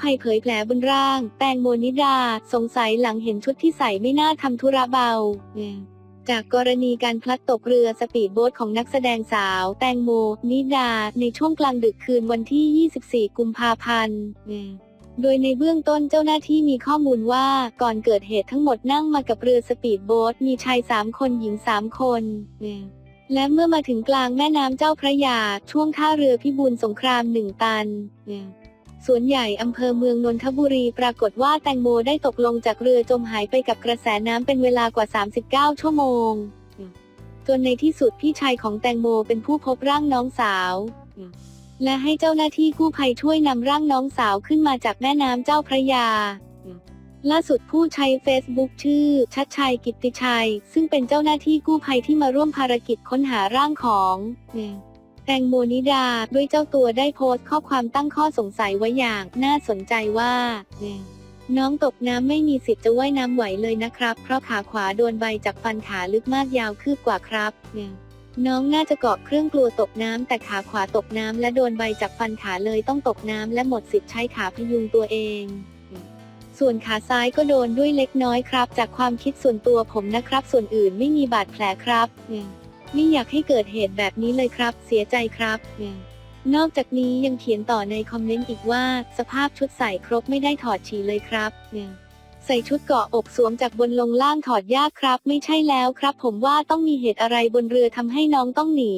ภัยเผยแผลบนร่าง แตงโมนิดา สงสัยหลังเห็นชุดที่ใส่ไม่น่าทำธุระเบา จากกรณีการพลัดตกเรือสปีดโบ๊ทของนักแสดงสาว แตงโมนิดา ในช่วงกลางดึกคืนวันที่ 24 กุมภาพันธ์โดยในเบื้องต้นเจ้าหน้าที่มีข้อมูลว่าก่อนเกิดเหตุทั้งหมดนั่งมากับเรือสปีดโบ๊ทมีชายสามคนหญิงสามคน และเมื่อมาถึงกลางแม่น้ำเจ้าพระยา ช่วงท่าเรือพิบูลสงครามหนึ่งตัน สวนใหญ่อำเภอเมืองนนทบุรีปรากฏว่าแตงโมได้ตกลงจากเรือจมหายไปกับกระแสน้ำเป็นเวลากว่า 39 ชั่วโมง จนในที่สุดพี่ชายของแตงโมเป็นผู้พบร่างน้องสาว และให้เจ้าหน้าที่กู้ภัยช่วยนำร่างน้องสาวขึ้นมาจากแม่น้ำเจ้าพระยา ล่าสุดผู้ใช้เฟซบุ๊กชื่อ ชัดชัยกิตติชัย ซึ่งเป็นเจ้าหน้าที่กู้ภัยที่มาร่วมภารกิจค้นหาร่างของ ตงโมนิดาด้วยเจ้าตัวได้โพสต์ข้อความตั้งข้อสงสัยไว้อย่างน่าสนใจว่า น้องตกน้ำไม่มีสิทธิ์จะว่ายน้ำไหวเลยนะครับ เพราะขาขวาโดนใบจากฟันขาลึกมากยาวคืบกว่าครับน้องน่าจะเกาะเครื่องกลัวตกน้ำแต่ขาขวาตกน้ำและโดนใบจากฟันขาเลยต้องตกน้ำและหมดสิทธิ์ใช้ขาพยุงตัวเอง ส่วนขาซ้ายก็โดนด้วยเล็กน้อยครับ จากความคิดส่วนตัวผมนะครับ ส่วนอื่นไม่มีบาดแผลครับ ไม่อยากให้เกิดเหตุแบบนี้เลยครับ เสียใจครับ นอกจากนี้ยังเขียนต่อในคอมเมนต์อีกว่า สภาพชุดใส่ครบไม่ได้ถอดฉี่เลยครับใส่ชุดเกาะอกสวมจากบนลงล่างถอดยากครับ ไม่ใช่แล้วครับ ผมว่าต้องมีเหตุอะไรบนเรือทำให้น้องต้องหนี